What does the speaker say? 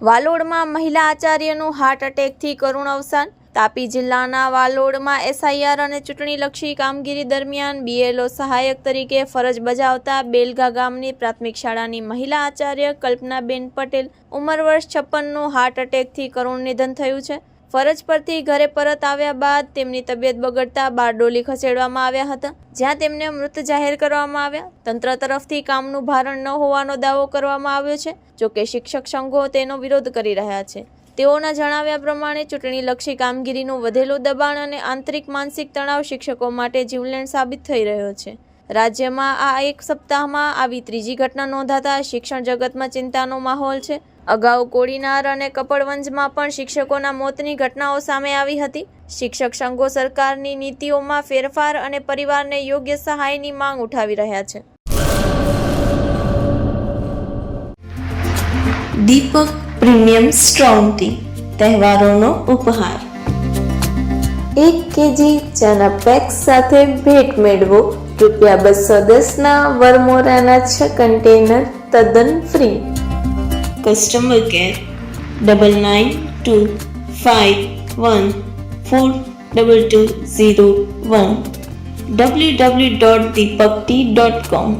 વાલોડમાં મહિલા આચાર્યનું હાર્ટ એટેકથી કરુણ અવસાન. તાપી જિલ્લાના વાલોડમાં એસઆઈઆર અને ચૂંટણીલક્ષી કામગીરી દરમિયાન બીએલઓ સહાયક તરીકે ફરજ બજાવતા બેલગા ગામની પ્રાથમિક શાળાની મહિલા આચાર્ય કલ્પનાબેન પટેલ ઉંમર વર્ષ છપ્પનનું હાર્ટ એટેકથી કરુણ નિધન થયું છે. ફરજ પરથી ઘરે પરત આવ્યા બાદ તેમની તબિયત બગડતા બારડોલી ખસેડવામાં આવ્યા હતા. જ્યાં તેમને મૃત જાહેર કરવામાં આવ્યા. તંત્ર તરફથી કામનું ભારણ ન હોવાનો દાવો કરવામાં આવ્યો છે. જોકે શિક્ષક સંઘો તેનો વિરોધ કરી રહ્યા છે. તેઓના જણાવ્યા પ્રમાણે ચૂંટણીલક્ષી કામગીરીનું વધેલું દબાણ અને આંતરિક માનસિક તણાવ શિક્ષકો માટે જીવલેણ સાબિત થઈ રહ્યો છે. રાજ્યમાં આ એક સપ્તાહમાં આવી ત્રીજી ઘટના નોંધાતા શિક્ષણ જગતમાં ચિંતાનો માહોલ છે. અગાઉ કોડીનાર અને કપડવંજમાં પણ શિક્ષકોના મોતની ઘટનાઓ સામે આવી હતી. શિક્ષક સંઘો સરકારની નીતિઓમાં ફેરફાર અને પરિવારને યોગ્ય સહાયની માંગ ઉઠાવી રહ્યા છે. દીપક પ્રીમિયમ સ્ટ્રોંગ ટી તહેવારોનો ઉપહાર. એક કેજી ચાના પેક સાથે ભેટ મેળવો. રૂપિયા બસો દસના વરમોરાના છ કન્ટેનર તદ્દન free. customer care double nine two five one four double two zero one. Www.deepakti.com